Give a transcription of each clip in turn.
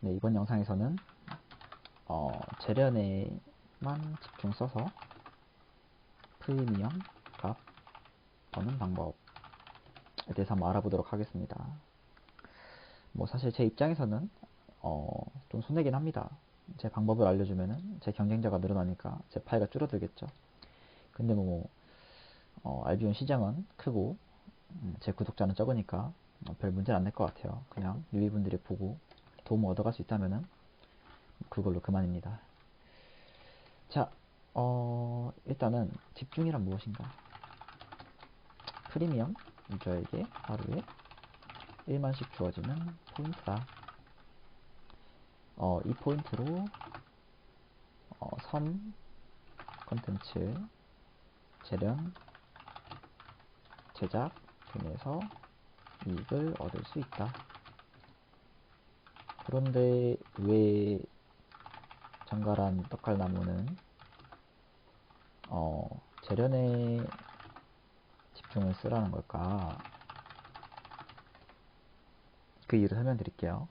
네, 이번 영상에서는 어, 재련에만 집중 써서 프리미엄 값 버는 방법에 대해서 한번 알아보도록 하겠습니다. 뭐 사실 제 입장에서는 어, 좀 손해긴 합니다. 제 방법을 알려주면은 제 경쟁자가 늘어나니까 제 파이가 줄어들겠죠. 근데 뭐 어, 알비온 시장은 크고 음, 제 구독자는 적으니까 어, 별 문제는 안 될 것 같아요. 그냥 유비분들이 보고 도움 얻어갈 수 있다면은 그걸로 그만입니다. 자, 어, 일단은 집중이란 무엇인가? 프리미엄 유저에게 하루에 1만씩 주어지는 포인트다. 어, 이 포인트로 어, 섬 컨텐츠 재련 제작 등에서 이익을 얻을 수 있다. 그런데 왜 정갈한 떡갈나무는 어, 재련에 집중을 쓰라는 걸까? 그 이유를 설명드릴게요.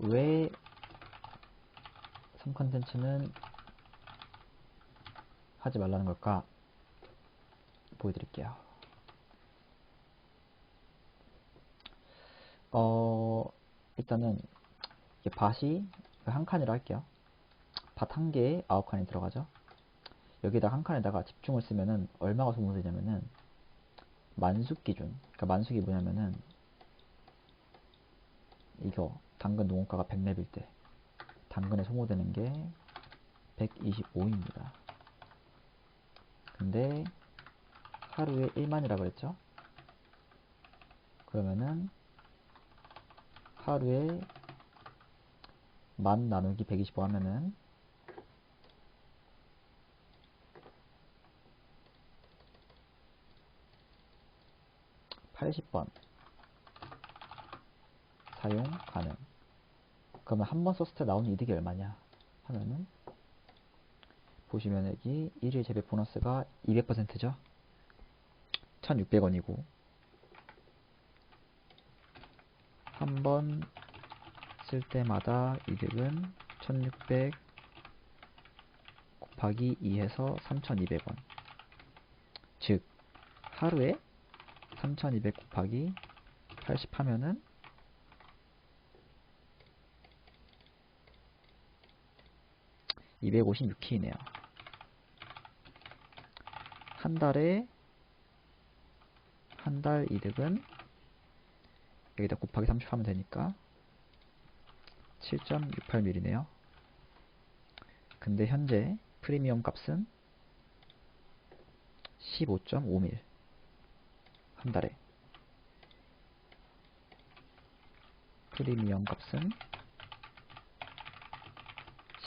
왜 3컨텐츠는 하지 말라는 걸까? 보여드릴게요. 어, 일단은, 밭이 한 칸이라 할게요. 밭 한 개에 아홉 칸이 들어가죠. 여기다 한 칸에다가 집중을 쓰면은 얼마가 소모되냐면은 만숙 기준. 그러니까 만숙이 뭐냐면은 이거 당근 농업가가 100렙일 때 당근에 소모되는 게 125입니다. 근데 하루에 1만이라 그랬죠? 그러면은 하루에 만 나누기 125 하면은 (80번) 사용 가능. 그러면 한 번 썼을 때 나오는 이득이 얼마냐 하면은 보시면 여기 1일 재배 보너스가 200%죠? 1600원이고 한 번 쓸 때마다 이득은 1600 곱하기 2해서 3200원 즉 하루에 3200 곱하기 80 하면은 256키이네요. 한 달에 한 달 이득은 여기다 곱하기 30 하면 되니까 7.68mm네요. 근데 현재 프리미엄 값은 15.5mm 한 달에 프리미엄 값은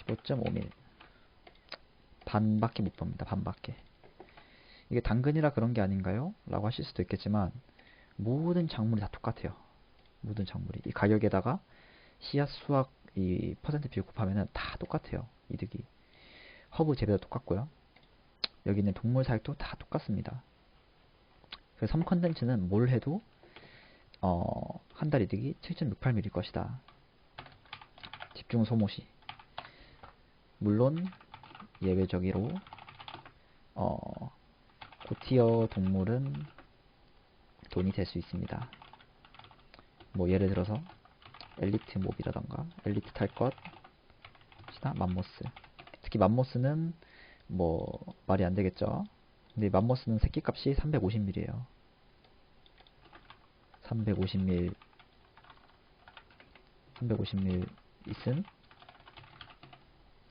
15.5mm 반밖에 못 봅니다. 반밖에. 이게 당근이라 그런 게 아닌가요? 라고 하실 수도 있겠지만 모든 작물이 다 똑같아요. 모든 작물이. 이 가격에다가 씨앗 수확 이 퍼센트 비율 곱하면은 다 똑같아요. 이득이. 허브 재배도 똑같고요. 여기 있는 동물 사육도 다 똑같습니다. 그래서 3 컨텐츠는 뭘 해도 어, 한 달 이득이 7.68mm일 것이다. 집중 소모시. 물론 예외적으로 어, 고티어 동물은 돈이 될 수 있습니다. 뭐 예를 들어서 엘리트 몹이라던가 엘리트 탈 것, 시나 맘모스. 특히 맘모스는 뭐 말이 안 되겠죠. 근데 맘모스는 새끼 값이 350ml예요. 350ml 350ml 있음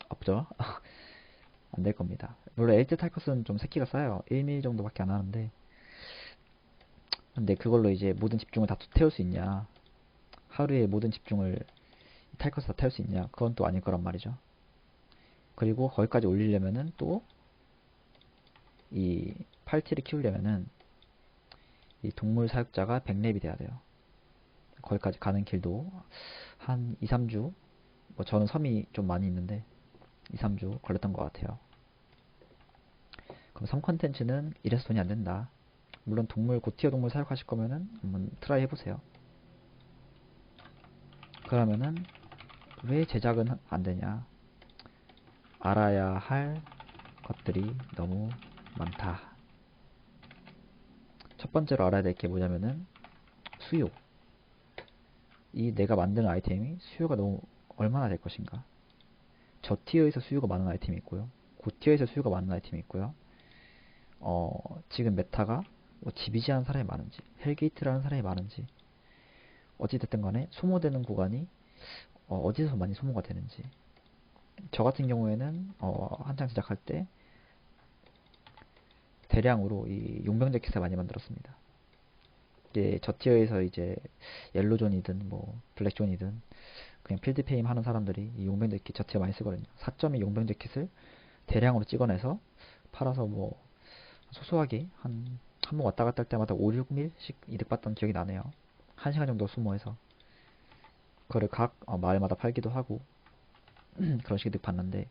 없죠. 안 될 겁니다. 물론 엘트 탈컷은 좀 새끼가 싸요. 1mm 정도밖에 안 하는데 근데 그걸로 이제 모든 집중을 다 태울 수 있냐 하루에 모든 집중을 탈컷을 다 태울 수 있냐 그건 또 아닐 거란 말이죠. 그리고 거기까지 올리려면은 또 이 팔티를 키우려면은 이 동물 사육자가 100렙이 돼야 돼요. 거기까지 가는 길도 한 2, 3주 뭐 저는 섬이 좀 많이 있는데 2, 3주 걸렸던 것 같아요. 그럼 3컨텐츠는 이래서 돈이 안 된다. 물론 동물, 고티어 동물 사육하실 거면은 한번 트라이 해보세요. 그러면은 왜 제작은 안 되냐? 알아야 할 것들이 너무 많다. 첫 번째로 알아야 될 게 뭐냐면은 수요. 이 내가 만드는 아이템이 수요가 너무 얼마나 될 것인가. 저 티어에서 수요가 많은 아이템이 있고요. 고 티어에서 수요가 많은 아이템이 있고요. 어, 지금 메타가 뭐 지비지하는 사람이 많은지, 헬게이트라는 사람이 많은지, 어찌됐든 간에 소모되는 구간이 어, 디서 많이 소모가 되는지. 저 같은 경우에는 어, 한창 시작할 때 대량으로 이 용병 재킷을 많이 만들었습니다. 이제 저 티어에서 이제 옐로존이든 뭐 블랙존이든 그냥 필드 페임 하는 사람들이 이 용병 재킷 저 티어 많이 쓰거든요. 4.2 용병 재킷을 대량으로 찍어내서 팔아서 뭐 소소하게 한 한 번 왔다 갔다 할 때마다 5, 6밀씩 이득 봤던 기억이 나네요. 1시간 정도 수모해서 그거를 각 어, 마을마다 팔기도 하고 그런 식의 이득 봤는데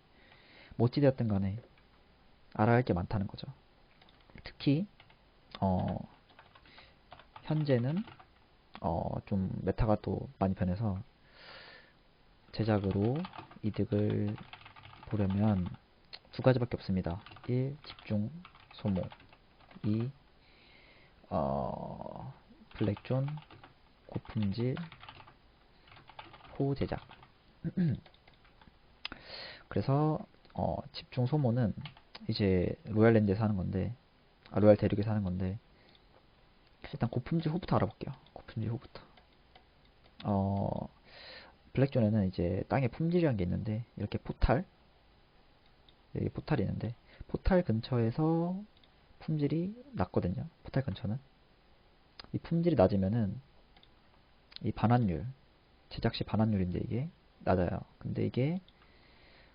못찌되었든 간에 알아야 할 게 많다는 거죠. 특히 어 현재는 어 좀 메타가 또 많이 변해서 제작으로 이득을 보려면 두 가지밖에 없습니다. 1. 집중 소모 2. 어, 블랙존 고품질 호우 제작. 그래서 어, 집중 소모는 이제 로얄랜드에서 하는 건데 아, 로얄 대륙에서 하는 건데 일단 고품질 호부터 알아볼게요. 고품질 호부터. 어 블랙존에는 이제 땅에 품질이라는 게 있는데 이렇게 포탈? 여기 포탈이 있는데 포탈 근처에서 품질이 낮거든요. 포탈 근처는. 이 품질이 낮으면은 이 반환율, 제작 시 반환율인데 이게 낮아요. 근데 이게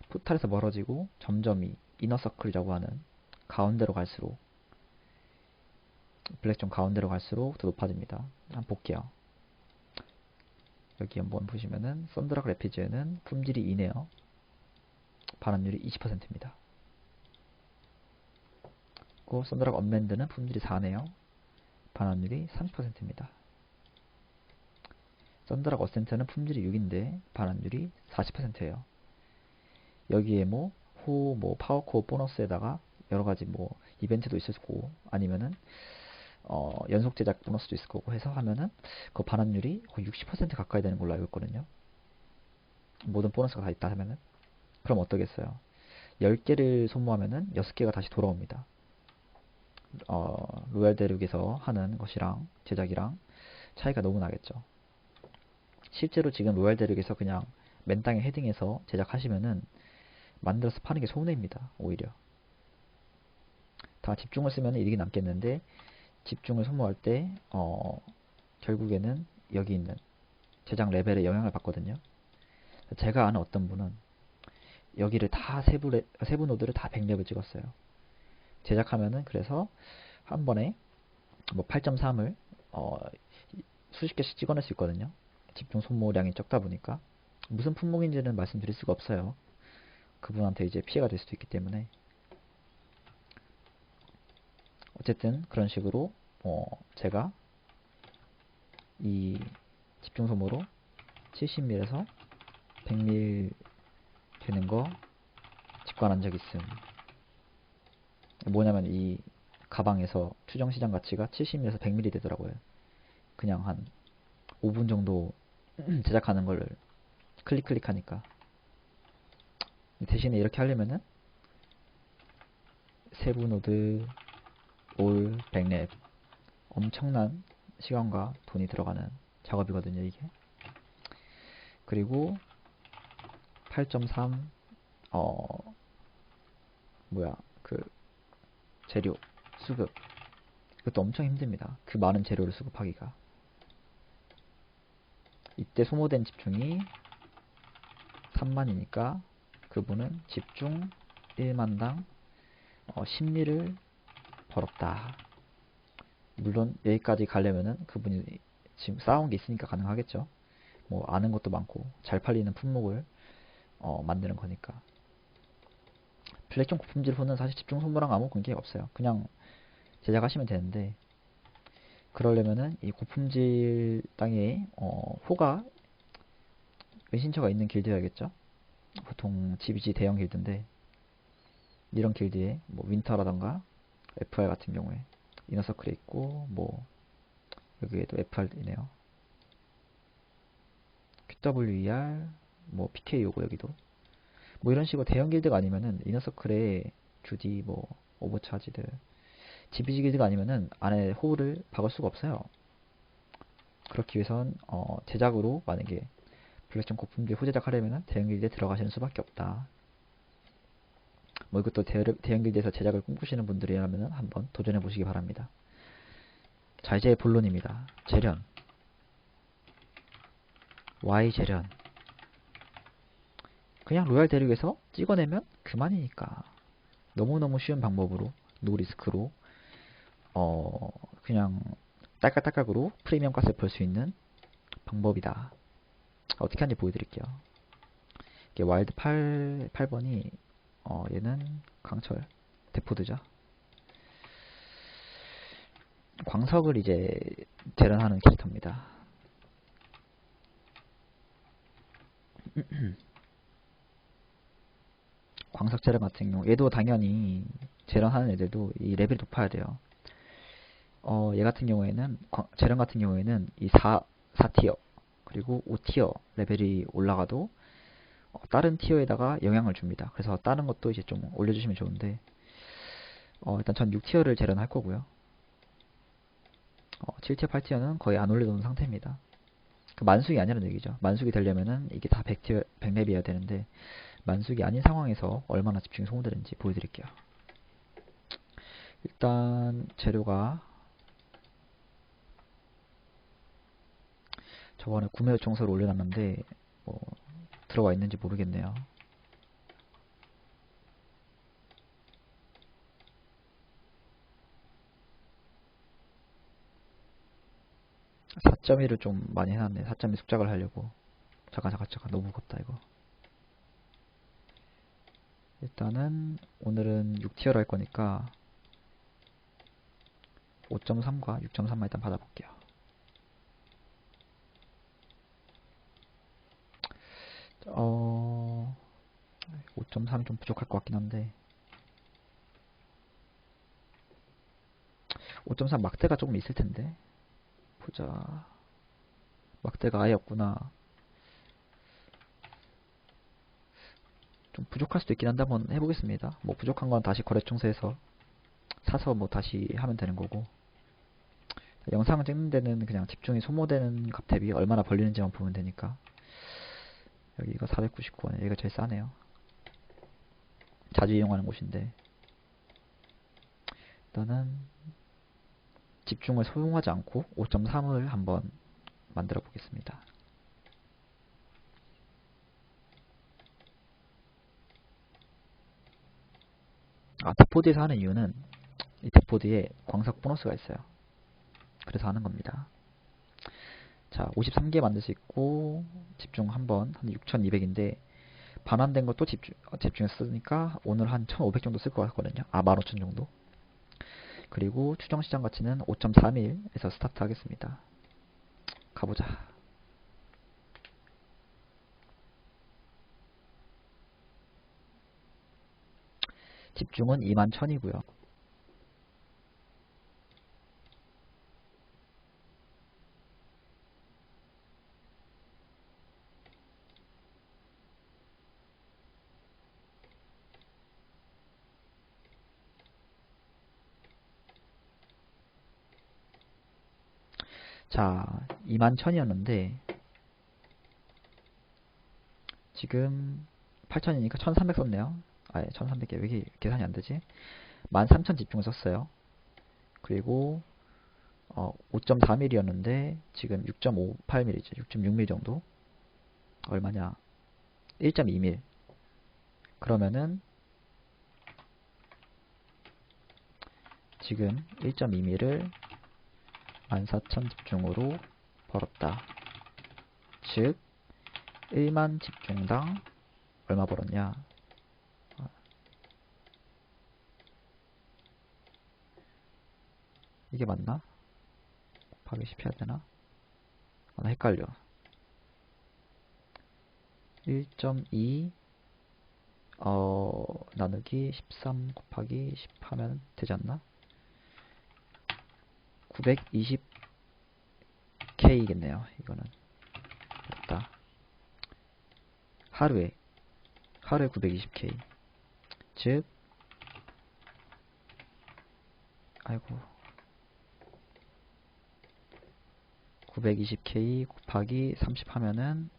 포탈에서 멀어지고 점점 이 이너서클이라고 하는 가운데로 갈수록 블랙존 가운데로 갈수록 더 높아집니다. 한번 볼게요. 여기 한번 보시면은 썬드락 레피즈에는 품질이 이네요. 반환율이 20%입니다. 고 썬드락 언랜드는 품질이 4네요. 반환율이 30%입니다. 썬드락 어센트는 품질이 6인데 반환율이 40%예요. 여기에 뭐, 호, 뭐, 파워코어 보너스에다가 여러가지 뭐, 이벤트도 있을 거고, 아니면은, 어, 연속 제작 보너스도 있을 거고 해서 하면은, 그 반환율이 거의 60% 가까이 되는 걸로 알고 있거든요. 모든 보너스가 다 있다 하면은. 그럼 어떠겠어요? 10개를 소모하면은 6개가 다시 돌아옵니다. 어, 로얄 대륙에서 하는 것이랑 제작이랑 차이가 너무 나겠죠. 실제로 지금 로얄 대륙에서 그냥 맨 땅에 헤딩해서 제작하시면은 만들어서 파는 게 손해입니다. 오히려. 다 집중을 쓰면 이득이 남겠는데 집중을 소모할 때 어, 결국에는 여기 있는 제작 레벨에 영향을 받거든요. 제가 아는 어떤 분은 여기를 다 세부, 레, 세부 노드를 다 100렙을 찍었어요. 제작하면은 그래서 한 번에 뭐 8.3을 어, 수십 개씩 찍어낼 수 있거든요. 집중 소모량이 적다 보니까 무슨 품목인지는 말씀드릴 수가 없어요. 그분한테 이제 피해가 될 수도 있기 때문에 어쨌든 그런 식으로 어, 제가 이 집중 소모로 70밀에서 100밀 되는 거 직관한 적 있음. 뭐냐면 이 가방에서 추정 시장 가치가 70에서 100mm 되더라고요. 그냥 한 5분 정도 제작하는 걸 클릭 클릭하니까 대신에 이렇게 하려면은 세부 노드 올 100랩 엄청난 시간과 돈이 들어가는 작업이거든요 이게 그리고 8.3 어 뭐야 그 재료 수급 이것도 엄청 힘듭니다. 그 많은 재료를 수급하기가 이때 소모된 집중이 3만이니까 그분은 집중 1만당 어, 심리를 벌었다. 물론 여기까지 가려면은 그분이 지금 쌓아온 게 있으니까 가능하겠죠. 뭐 아는 것도 많고 잘 팔리는 품목을 어, 만드는 거니까. 블랙존 고품질 호는 사실 집중 소모랑 아무 관계가 없어요. 그냥 제작하시면 되는데 그러려면은 이 고품질 땅에 어, 호가 은신처가 있는 길드여야겠죠? 보통 GBG 대형 길드인데 이런 길드에 뭐 윈터라던가 FR 같은 경우에 이너서클에 있고 뭐 여기에도 FR이네요. QWER 뭐 PK 오고 여기도 뭐 이런 식으로 대형 길드가 아니면은 이너서클에 주디 뭐 오버차지드 GBG 길드가 아니면은 안에 호흡을 박을 수가 없어요. 그렇기 위해선 어, 제작으로 만약에 블랙존 고품질 후제작 하려면은 대형 길드에 들어가시는 수밖에 없다. 뭐 이것도 대, 대형 길드에서 제작을 꿈꾸시는 분들이라면 한번 도전해 보시기 바랍니다. 자 이제 본론입니다. 재련 Y 재련 그냥 로얄 대륙에서 찍어내면 그만이니까 너무너무 쉬운 방법으로 노리스크로 어 그냥 딸깍딸깍으로 프리미엄 가스를 벌수 있는 방법이다. 어떻게 하는지 보여드릴게요. 이게 와일드 8, 8번이 어 얘는 강철 데포드죠. 광석을 이제 재련하는 캐릭터입니다. 광석 재련 같은 경우 얘도 당연히 재련하는 애들도 이 레벨이 높아야 돼요. 어, 얘 같은 경우에는 광, 재련 같은 경우에는 이 4, 4티어 그리고 5티어 레벨이 올라가도 어, 다른 티어에다가 영향을 줍니다. 그래서 다른 것도 이제 좀 올려주시면 좋은데 어, 일단 전 6티어를 재련할 거고요. 어, 7티어, 8티어는 거의 안 올려놓은 상태입니다. 그 만숙이 아니라는 얘기죠. 만숙이 되려면은 이게 다 100티어, 100렙이어야 되는데 만숙이 아닌 상황에서 얼마나 집중이 소모되는지 보여드릴게요. 일단 재료가 저번에 구매 요청서를 올려놨는데 뭐 들어와 있는지 모르겠네요. (4.1을) 좀 많이 해놨네 (4.1) 숙작을 하려고 잠깐 잠깐 잠깐 너무 무겁다 이거 일단은 오늘은 6티어로 할 거니까 5.3과 6.3만 일단 받아볼게요. 어, 5.3이 좀 부족할 것 같긴 한데. 5.3 막대가 조금 있을 텐데. 보자. 막대가 아예 없구나 좀 부족할 수도 있긴 한데 한번 해보겠습니다. 뭐 부족한 건 다시 거래청소에서 사서 뭐 다시 하면 되는 거고 영상을 찍는 데는 그냥 집중이 소모되는 값 대비 얼마나 벌리는지만 보면 되니까 여기 이거 499원 여기가 제일 싸네요. 자주 이용하는 곳인데 일단은 집중을 소용하지 않고 5.3을 한번 만들어 보겠습니다. 아, 디포드에서 하는 이유는 이 디포드에 광석 보너스가 있어요. 그래서 하는 겁니다. 자, 53개 만들 수 있고 집중 한번 한 6,200인데 반환된 것도 집중, 어, 집중해 쓰니까 오늘 한 1,500 정도 쓸 것 같거든요. 아, 15,000 정도. 그리고 추정 시장 가치는 5.31에서 스타트 하겠습니다. 가보자. 집중은 21,000이고요. 자, 21,000이었는데 지금 8,000이니까 1,300 썼네요. 아예 1300개 왜 계산이 안되지? 13000 집중을 썼어요. 그리고 어, 5.4mm였는데 지금 6.58mm죠. 6.6mm 정도? 얼마냐? 1.2mm 그러면은 지금 1.2mm를 14,000 집중으로 벌었다. 즉 1만 집중당 얼마 벌었냐 이게 맞나? 곱하기 10 해야 되나? 아, 나 헷갈려. 1.2 어, 나누기 13 곱하기 10 하면 되지 않나? 920K겠네요. 이거는. 됐다. 하루에, 하루에 920K. 즉, 아이고. 920K 곱하기 30 하면은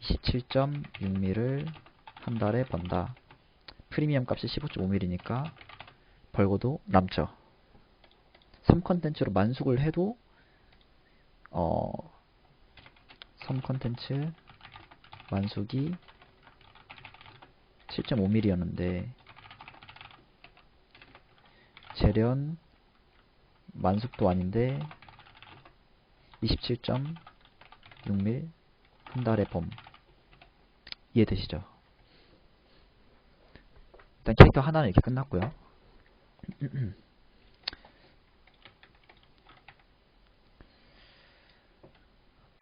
27.6mm를 한 달에 번다. 프리미엄 값이 15.5mm니까 벌고도 남죠. 3 컨텐츠로 만숙을 해도 어 3 컨텐츠 만숙이 7.5mm였는데 재련 만숙도 아닌데 27.6mm 한 달에 범 이해되시죠? 일단 캐릭터 하나는 이렇게 끝났고요.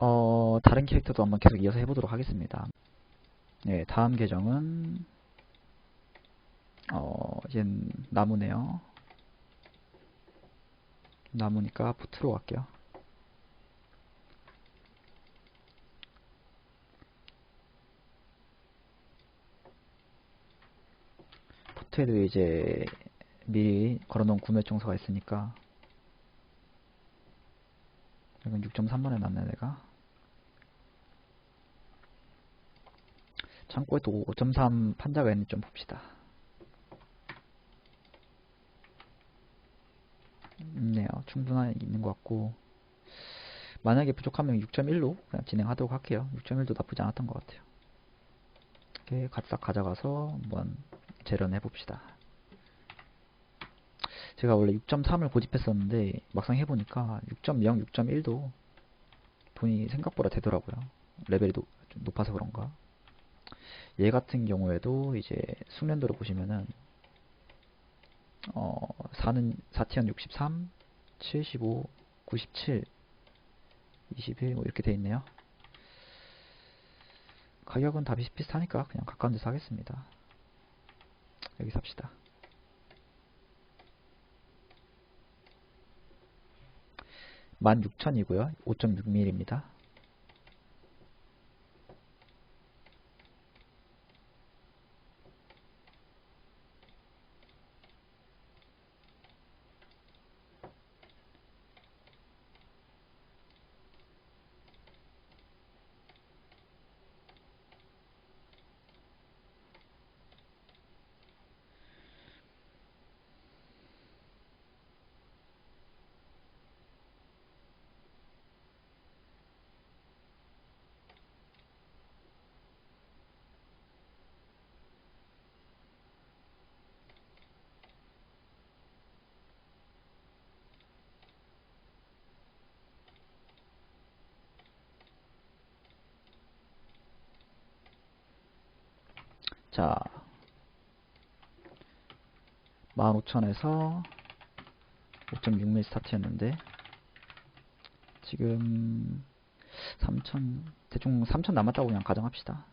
어, 다른 캐릭터도 한번 계속 이어서 해보도록 하겠습니다. 네, 다음 계정은 어, 이제 나무네요. 나무니까 푸트로 갈게요. 푸트에도 이제 미리 걸어놓은 구매 청소가 있으니까. 이건 6.3만에 놨네 내가. 창고에 또 5.3 판자가 있는지 좀 봅시다. 있네요. 충분히 있는 것 같고. 만약에 부족하면 6.1로 그냥 진행하도록 할게요. 6.1도 나쁘지 않았던 것 같아요. 이렇게 싹 가져가서 한번 재련해 봅시다 제가 원래 6.3을 고집했었는데 막상 해보니까 6.0, 6.1도 돈이 생각보다 되더라고요. 레벨이 노, 좀 높아서 그런가. 얘 같은 경우에도 이제 숙련도를 보시면은 어, 4는 4티언 63, 75, 97, 21 뭐 이렇게 돼 있네요. 가격은 다 비슷비슷하니까 그냥 가까운 데서 하겠습니다. 여기 삽시다. 16,000이고요. 5.6mm입니다. 자, 15,000에서 5.6mm 스타트였는데 지금 3,000 대충 3,000 남았다고 그냥 가정합시다.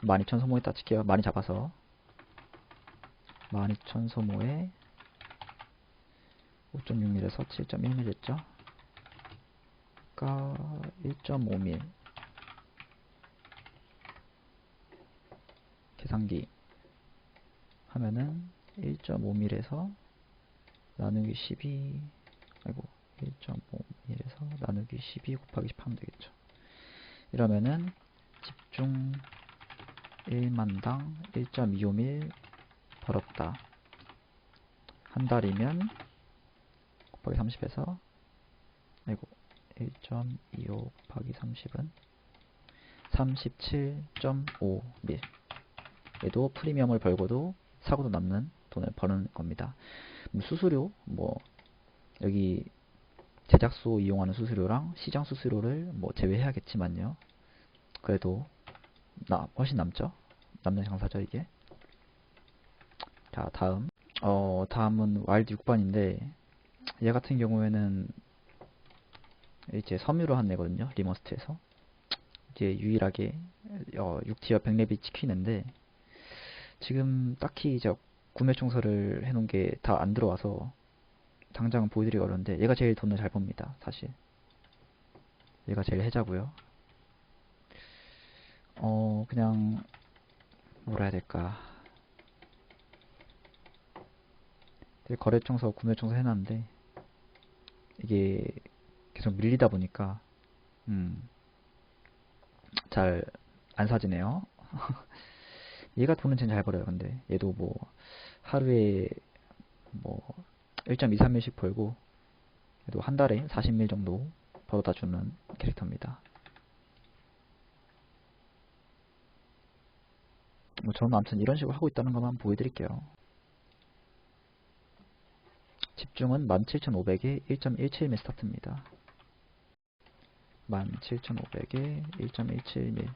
12,000 소모했다 칠게요. 많이 잡아서 12,000 소모에 5.6mm에서 7.1mm 했죠. 그러니까 1.5mm 계산기 하면은 1.5mm에서 나누기 12 아이고 1.5mm에서 나누기 12 곱하기 10 하면 되겠죠. 이러면은 집중 1만당 1.25mm 벌었다. 한 달이면 곱하기 30에서 아이고 1.25 곱하기 30은 37.5mm 얘도 프리미엄을 벌고도 사고도 남는 돈을 버는 겁니다. 뭐 수수료, 뭐 여기 제작소 이용하는 수수료랑 시장 수수료를 뭐 제외해야겠지만요. 그래도 나 훨씬 남죠. 남는 장사죠 이게. 자 다음 어 다음은 와일드 6번인데 얘 같은 경우에는 이제 섬유로 한 애거든요 리머스트에서 이제 유일하게 어, 6티어 100렙이 찍히는데 지금 딱히 저 구매 청소를 해놓은 게 다 안 들어와서 당장 보여드리기 어려운데 얘가 제일 돈을 잘 법니다 사실. 얘가 제일 해자고요. 어 그냥 뭐라 해야 될까. 거래 청소 구매 청소 해놨는데 이게 계속 밀리다 보니까 음, 잘 안 사지네요. 얘가 돈은 잘 벌어요. 근데 얘도 뭐 하루에 뭐 1.23밀씩 벌고 얘도 한 달에 40밀 정도 벌어다 주는 캐릭터입니다. 뭐 저는 아무튼 이런 식으로 하고 있다는 것만 보여드릴게요. 집중은 17,500에 1.17밀 스타트입니다. 17,500에 1.17밀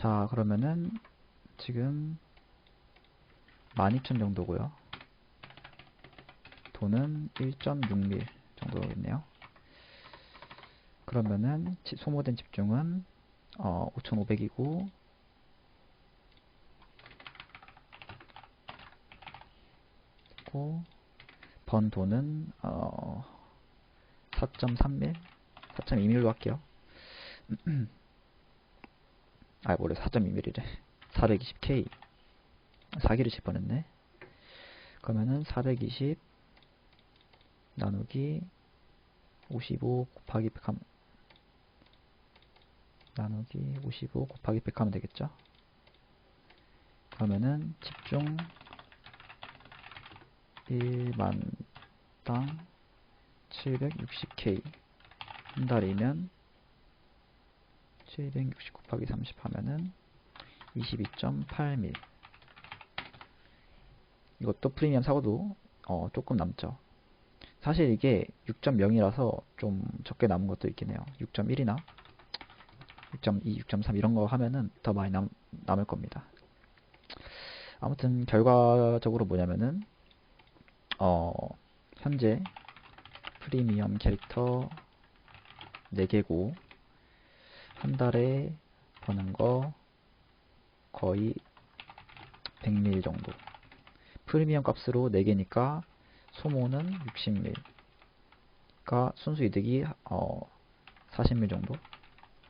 자 그러면은 지금 12,000 정도고요. 돈은 1.6밀 정도 있네요. 그러면은 지- 소모된 집중은 어, 5,500이고 번 돈은 어, 4.3밀 4.2밀로 할게요 아, 원래 4.2mm래. 420K. 4기를 칠 뻔했네. 그러면은 420 나누기 55 곱하기 100 하면 나누기 55 곱하기 100 하면 되겠죠? 그러면은 집중 1만당 760K 한 달이면 760 곱하기 30 하면은 22.8밀. 이것도 프리미엄 사고도 어, 조금 남죠. 사실 이게 6.0이라서 좀 적게 남은 것도 있긴 해요. 6.1이나 6.2, 6.3 이런 거 하면은 더 많이 남, 남을 겁니다. 아무튼 결과적으로 뭐냐면은 어, 현재 프리미엄 캐릭터 4개고 한 달에 버는 거 거의 100밀 정도. 프리미엄 값으로 4개니까 소모는 60밀. 가 순수 이득이 어 40밀 정도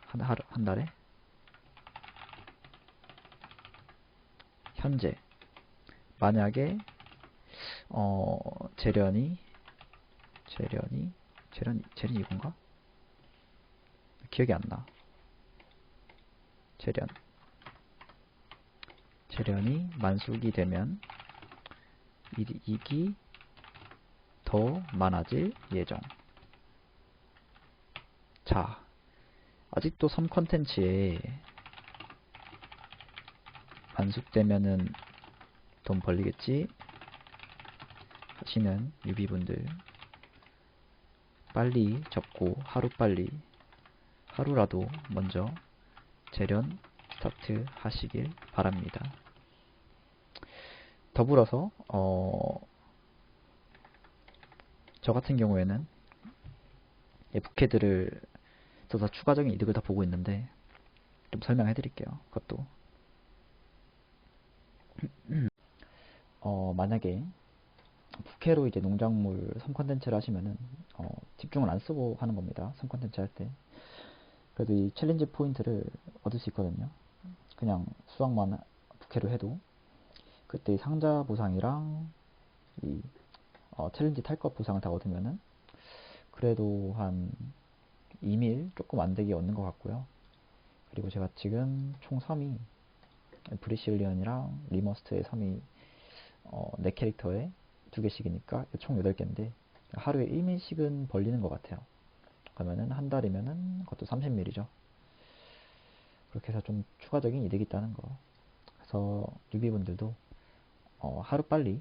한, 하루, 한 달에 현재 만약에 어 재련이 재련이 재련이 재련이 이건가? 기억이 안 나. 재련. 재련이 만수기 되면 이익이 더 많아질 예정. 자 아직도 섬 컨텐츠에 만숙되면은 돈 벌리겠지? 하시는 유비분들. 빨리 접고 하루빨리. 하루라도 먼저 재련 스타트 하시길 바랍니다. 더불어서 어, 저 같은 경우에는 예, 부캐들을 더 추가적인 이득을 다 보고 있는데 좀 설명해 드릴게요. 그것도 어, 만약에 부캐로 이제 농작물 3컨텐츠를 하시면은 어, 집중을 안 쓰고 하는 겁니다. 3컨텐츠 할 때. 그래도 이 챌린지 포인트를 얻을 수 있거든요. 그냥 수학만 부캐로 해도 그때 상자 보상이랑 이 어, 챌린지 탈것 보상을 다 얻으면은 그래도 한 2밀 조금 안 되게 얻는 것 같고요. 그리고 제가 지금 총 3이 브리실리언이랑 리머스트의 3이 어, 4캐릭터에 2개씩이니까 총 8개인데 하루에 1밀씩은 벌리는 것 같아요. 그러면은 한 달이면은 그것도 30밀이죠. 그렇게 해서 좀 추가적인 이득이 있다는 거. 그래서 뉴비분들도 어, 하루 빨리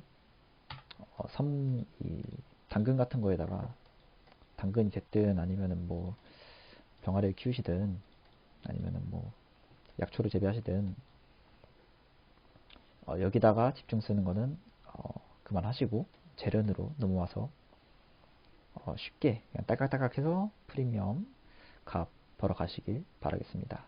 어, 섬, 이 당근 같은 거에다가 당근이 됐든 아니면은 뭐 병아리를 키우시든 아니면은 뭐 약초를 재배하시든 어, 여기다가 집중 쓰는 거는 어, 그만하시고 재련으로 넘어와서 어, 쉽게 그냥 딸깍딸깍 해서 프리미엄 값 벌어 가시길 바라겠습니다.